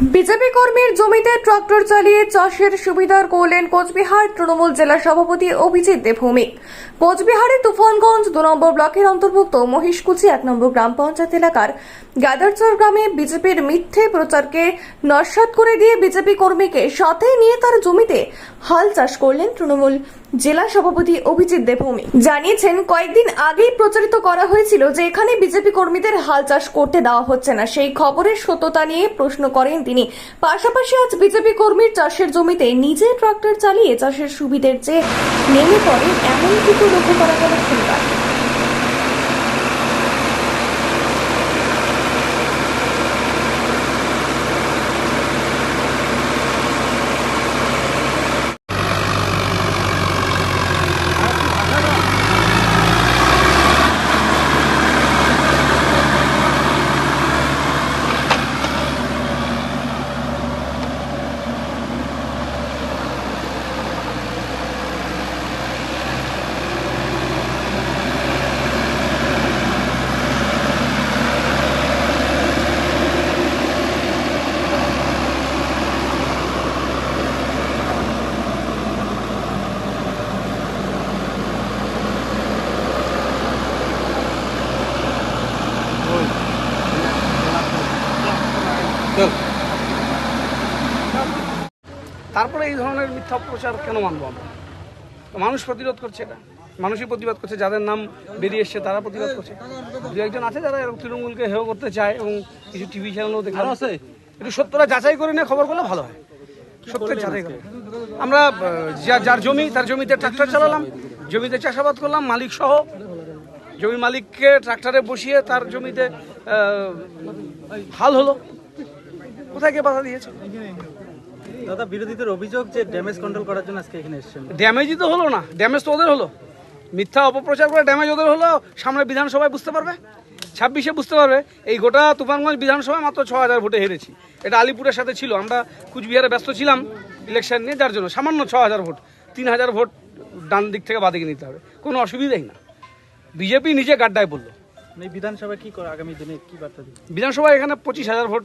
BJP কর্মীর জমিতে tractor চালিয়ে চাষের সুবিধার করলেন কোচবিহার তৃণমূল জেলা সভাপতি অভিজিৎ দেবভৌমিক কোচবিহারের তুফানগঞ্জ দু নম্বর ব্লকের অন্তর্ভুক্ত মহিষকুচি এক নম্বর গ্রাম পঞ্চায়েত এলাকার গাদারচর গ্রামে বিজেপির মিথ্যে প্রচারকে নস্বাত করে দিয়ে বিজেপি কর্মীকে সাথে নিয়ে তার জমিতে হাল চাষ করলেন তৃণমূল জেলা সভাপতি অভিজিৎ দেবভৌমিক জানিয়েছেন, কয়েকদিন আগেই প্রচারিত করা হয়েছিল যে এখানে বিজেপি কর্মীদের হাল চাষ করতে দেওয়া হচ্ছে না। সেই খবরের সত্যতা নিয়ে প্রশ্ন করেন তিনি। পাশাপাশি আজ বিজেপি কর্মীর চাষের জমিতে নিজে ট্রাক্টর চালিয়ে চাষের সুবিধের চেয়ে নেমে পড়ে এমন কিছু লক্ষ্য করা গেল শনিবার। তারপরে এই ধরনের মিথ্যা প্রচার কেন মানব আমরা? মানুষ প্রতিরোধ করছে এটা। মানুষই প্রতিবাদ করছে যাদের নাম বেরিয়ে এসছে তারা প্রতিবাদ করছে। দু একজন আছে যারা এরকম তৃণমূলকে হেয় করতে চায় এবং কিছু টিভি চ্যানেলও দেখা। আছে? একটু সত্যটা যাচাই করে নিয়ে খবর করলে ভালো হয়। সত্যের যাচাই করে। আমরা যার জমি তার জমিতে ট্রাক্টর চালালাম জমিতে চাষাবাদ করলাম মালিক সহ। জমির মালিককে ট্রাক্টরে বসিয়ে তার জমিতে হাল হলো। কোথায় কে বাধা দিয়েছে? দাদা বিরোধীদের অভিযোগ যে ড্যামেজ কন্ট্রোল করার জন্য আজকে এখানে এসেছেন। ড্যামেজই তো হলো না। ড্যামেজ তো ওদের হলো। মিথ্যা অপপ্রচার করে ড্যামেজ ওদের হলো। সামনে বিধানসভায় বুঝতে পারবে? ছাব্বিশে বুঝতে পারবে। এই গোটা তুফানগঞ্জ বিধানসভায় মাত্র ছ হাজার ভোটে হেরেছি। এটা আলিপুরের সাথে ছিল। আমরা কুচবিহারে ব্যস্ত ছিলাম ইলেকশন নিয়ে। যার জন্য সামান্য ছ হাজার ভোট। তিন হাজার ভোট ডান দিক থেকে বাদিকে নিতে হবে। কোনো অসুবিধাই না। বিজেপি নিজে গাড্ডায় বলল। এই বিধানসভা কি করে আগামী দিনে কি বার্তা বিধানসভায় এখানে পঁচিশ হাজার ভোট